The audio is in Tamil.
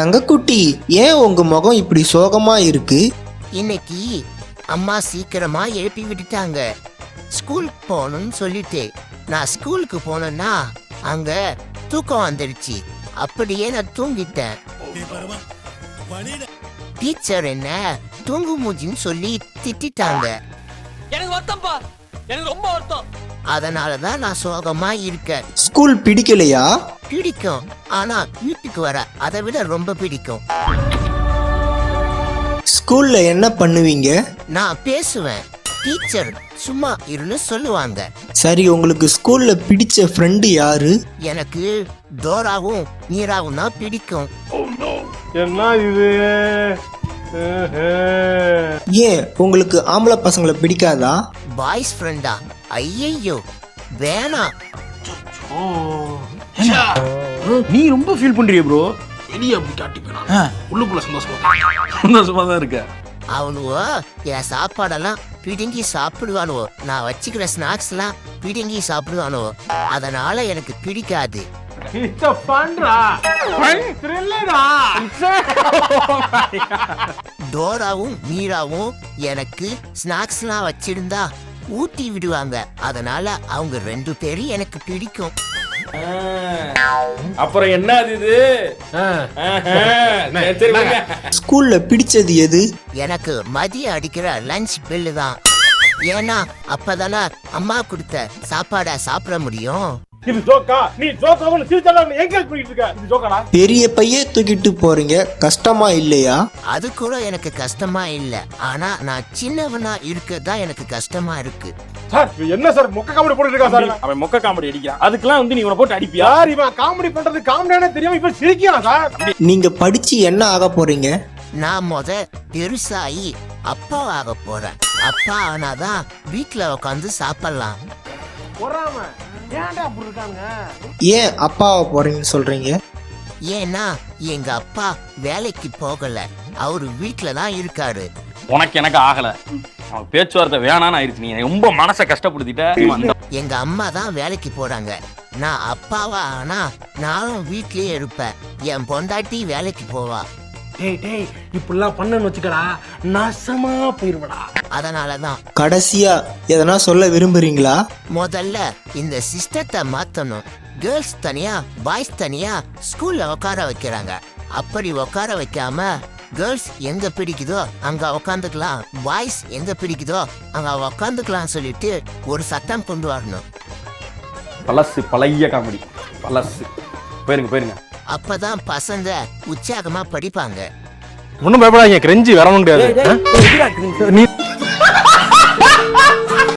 தங்கக்குட்டி ஏன் உங்க முகம் இப்படி சோகமா இருக்கு? இன்னைக்கு அம்மா சீக்கிரமா எழுப்பி விட்டுட்டாங்க. ஸ்கூல் போகணும்னு சொல்லிட்டு நான் ஸ்கூலுக்கு போனேன்னா அங்க தூக்கம் வந்துடுச்சு அப்படியே நான் தூங்கிட்டேன். டீச்சர் என்ன தூங்கு மூஞ்சின்னு சொல்லி திட்டிட்டாங்க. எனக்கு வருத்தம்ப்பா. எனக்கு ரொம்ப வருத்தம். அதனால தான் நான் சோகமா இருக்கேன். ஸ்கூல் பிடிக்கலையா? பிடிக்கும். ஆனா வீட்டுக்கு வர அதை விட ரொம்ப பிடிக்கும். ஸ்கூல்ல என்ன பண்ணுவீங்க? நான் பேசுவேன். டீச்சர் சும்மா இருன்னு சொல்லுவாங்க. சரி உங்களுக்கு ஸ்கூல்ல பிடிச்ச ஃப்ரெண்டு யாரு? எனக்கு டோராவும் நீராவும் தான் பிடிக்கும். என்ன இது? ஏன் உங்களுக்கு ஆம்பளை பசங்களை பிடிக்காதா? பாய்ஸ் ஃப்ரெண்டா ஐயையோ வேணாம். நீ ரொம்ப ஃபீல் பண்றிய ப்ரோ வெளியே அப்படி காட்டி உள்ளுக்குள்ள சந்தோஷமா சந்தோஷமா தான் இருக்க. அவனுவோ என் சாப்பாடெல்லாம் பிடுங்கி சாப்பிடுவானுவோ. நான் வச்சுக்கிற ஸ்நாக்ஸ்லாம் பிடுங்கி சாப்பிடுவானுவோ. அதனால எனக்கு பிடிக்காது. த்ரில்லரா டோராவும் மீராவும் எனக்கு ஸ்நாக்ஸ்லாம் வச்சிருந்தா ஊட்டி விடுவாங்க. அதனால அவங்க ரெண்டு பேரும் எனக்கு பிடிக்கும். அப்புறம் என்ன அது இது. ஸ்கூல்ல பிடிச்சது எது? எனக்கு மதியம் அடிக்கிற லஞ்ச் பில்லு தான். ஏன்னா அப்பதானே அம்மா கொடுத்த சாப்பாடை சாப்பிட முடியும்? இது ஜோக்கா நீ ஜோக்காவும் சிரிச்சாலும் என்கரேஜ் பண்ணிட்டு இருக்க. இது ஜோக்காடா? பெரிய பைய தூக்கிட்டு போறீங்க. கஷ்டமா இல்லையா? அது கூட எனக்கு கஷ்டமா இல்ல. ஆனா நான் சின்னவனா இருக்க தான் எனக்கு கஷ்டமா இருக்கு. என்ன சார் மொக்க காமெடி போட்டுட்டு இருக்கா சார்? அவன் மொக்க காமெடி அடிக்கிறான். அதுக்கெல்லாம் வந்து நீ இவனை போட்டு அடிப்பியா? யார் இவன் காமெடி பண்றது? காமெடியானே தெரியாம இப்ப சிரிக்கிறான் சார். நீங்க படிச்சு என்ன ஆக போறீங்க? நான் முத பெருசாகி அப்பா ஆக போறேன். அப்பா ஆனாதான் வீட்ல உட்காந்து சாப்பிடலாம். பொறாம. ஏன்டா அப்படி இருக்காங்க ஏன் அப்பாவை போறீங்கன்னு சொல்றீங்க? ஏன்னா எங்க அப்பா வேலைக்கு போகல. அவரு வீட்ல தான் இருக்காரு. உனக்கு எனக்கு ஆகல. அவன் பேச்சுவார்த்தை வேணான்னு ஆயிடுச்சு நீ ரொம்ப மனசை கஷ்டப்படுத்திட்ட. எங்க அம்மா தான் வேலைக்கு போறாங்க. நான் அப்பாவா ஆனா நானும் வீட்லயே இருப்பேன். என் பொண்டாட்டி வேலைக்கு போவா. டேய் டேய் இப்படிலாம் பண்ணன்னு வச்சுக்கடா நாசமா போயிருவடா. அதனால தான் கடைசியா எதனா சொல்ல விரும்புறீங்களா? முதல்ல இந்த சிஸ்டத்தை மாத்தணும். கேர்ள்ஸ் தனியா பாய்ஸ் தனியா ஸ்கூல்ல உட்கார வைக்கிறாங்க. அப்படி உட்கார வைக்காம கேர்ள்ஸ் எங்க பிடிக்குதோ அங்க உக்காந்துக்கலாம் பாய்ஸ் எங்க பிடிக்குதோ அங்க உக்காந்துக்கலாம் சொல்லிட்டு ஒரு சட்டம் கொண்டு வரணும். பழசு பழைய காமெடி பழசு. போயிருங்க போயிருங்க. அப்பதான் பசங்க உற்சாகமா படிப்பாங்க. ஒன்னும் பயப்படாதீங்க கிரெஞ்சி வரவும் முடியாது நீ